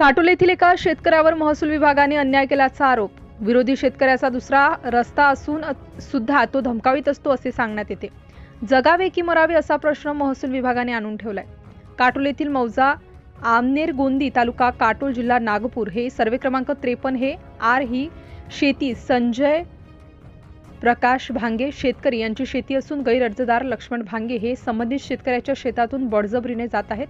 काटोल येथील एका शेतकऱ्यावर महसूल विभागाने अन्याय केल्याचा आरोप. विरोधी शेतकऱ्याचा दुसरा रस्ता असून सुद्धा तो धमकावीत असतो असे सांगण्यात येते. जगावे की मरावे असा प्रश्न महसूल विभागाने आणून ठेवलाय. काटोल येथील मौजा आमनेर गोंदी तालुका काटोल जिल्हा नागपूर हे सर्वे क्रमांक त्रेपन्न हे आर ही शेती संजय प्रकाश भांगे शेतकरी यांची शेती असून गैरअर्जदार लक्ष्मण भांगे हे संबंधित शेतकऱ्याच्या शेतातून बळजबरीने जात आहेत.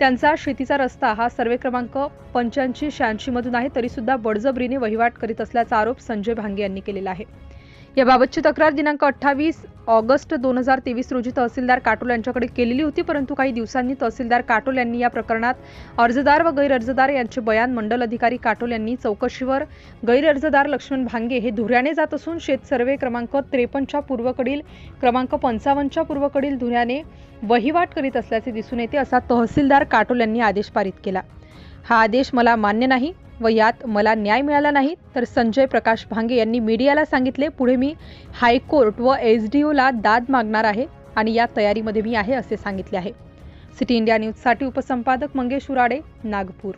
त्यांचा शेतीचा रस्ता हा सर्वे क्रमांक पंच्याऐंशी शहाऐंशीमधून आहे तरीसुद्धा बडजबरीने वहिवाट करीत असल्याचा आरोप संजय भांगे यांनी केलेला आहे. याबाबतची तक्रार दिनांक अठ्ठावीस ऑगस्ट दोन हजार तेवीस रोजी तहसीलदार काटोल यांच्याकडे केलेली होती परंतु काही दिवसांनी तहसीलदार काटोल यांनी या प्रकरणात अर्जदार व गैरअर्जदार यांचे बयान मंडल अधिकारी काटोल यांनी चौकशीवर गैरअर्जदार लक्ष्मण भांगे हे धुऱ्याने जात असून शेत सर्वे क्रमांक त्रेपन्नच्या पूर्वकडील क्रमांक पंचावन्नच्या पूर्वकडील धुऱ्याने वहिवाट करीत असल्याचे दिसून येते असा तहसीलदार काटोल यांनी आदेश पारित केला. हा आदेश मला मान्य नाही. व यात मला न्याय मिळाला नाही तर संजय प्रकाश भांगे यांनी मीडियाला सांगितले पुढे मी हायकोर्ट व एस डी ओला दाद मागणार आहे आणि या तयारीमध्ये मी आहे असे सांगितले आहे. सिटी इंडिया न्यूजसाठी उपसंपादक मंगेश उराडे नागपूर.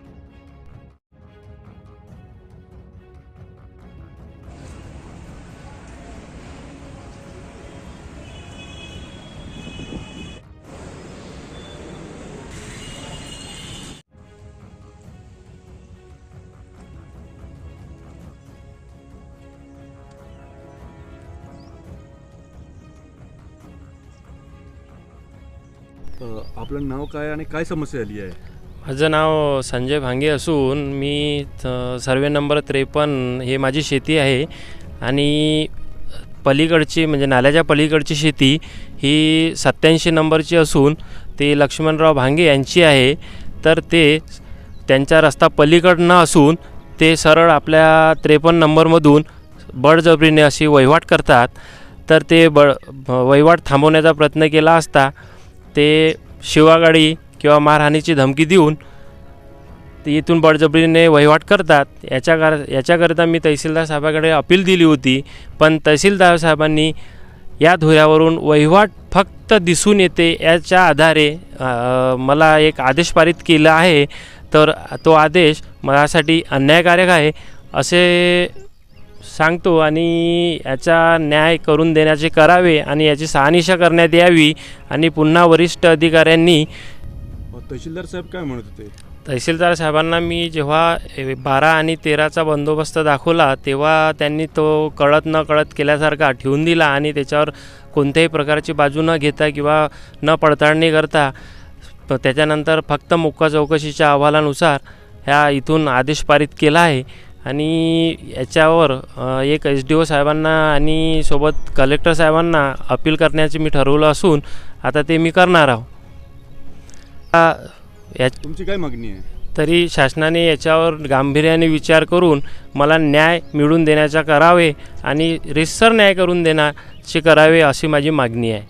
आपलं नाव काय आणि काय समस्या आली आहे? माझं नाव संजय भांगे असून मी सर्वे नंबर त्रेपन्न हे माझी शेती आहे. आणि पलीकडची म्हणजे नाल्याच्या पलीकडची शेती ही सत्याऐंशी नंबरची असून ते लक्ष्मणराव भांगे यांची आहे. तर ते त्यांचा रस्ता पलीकडनं असून ते सरळ आपल्या त्रेपन्न नंबरमधून बळजबरीने अशी वहिवाट करतात. तर ते बळ वहिवाट थांबवण्याचा प्रयत्न केला असता ते शिवागाडी किंवा मारहाणीची धमकी देऊन ते इथून बळजबरीने वहिवाट करतात. याच्याकर याच्याकरिता मी तहसीलदार साहेबाकडे अपील दिली होती. पण तहसीलदार साहेबांनी या धुऱ्यावरून वहिवाट फक्त दिसून येते याच्या आधारे मला एक आदेश पारित केला आहे. तर तो आदेश माझ्यासाठी अन्यायकारक आहे. असे सांगतो आणि याचा न्याय करून देण्याचे करावे आणि याची शहानिशा करण्यात यावी आणि पुन्हा वरिष्ठ अधिकाऱ्यांनी तहसीलदार साहेब काय म्हणत होते? तहसीलदार साहेबांना मी जेव्हा बारा आणि तेराचा बंदोबस्त दाखवला तेव्हा त्यांनी तो कळत न कळत केल्यासारखा ठेवून दिला आणि त्याच्यावर कोणत्याही प्रकारची बाजू न घेता किंवा न पडताळणी करता त्याच्यानंतर फक्त मुक्का चौकशीच्या अहवालानुसार ह्या इथून आदेश पारित केला आहे. आणि याच्यावर एक एस डी ओ साहेबांना आणि सोबत कलेक्टर साहेबांना अपील करण्याचे मी ठरवलं असून आता ते मी करणार आहो. आ, या तुमची काय मागणी आहे? तरी शासनाने याच्यावर गांभीर्याने विचार करून मला न्याय मिळवून देण्याचा करावे आणि रितसर न्याय करून देण्याचे करावे अशी माझी मागणी आहे.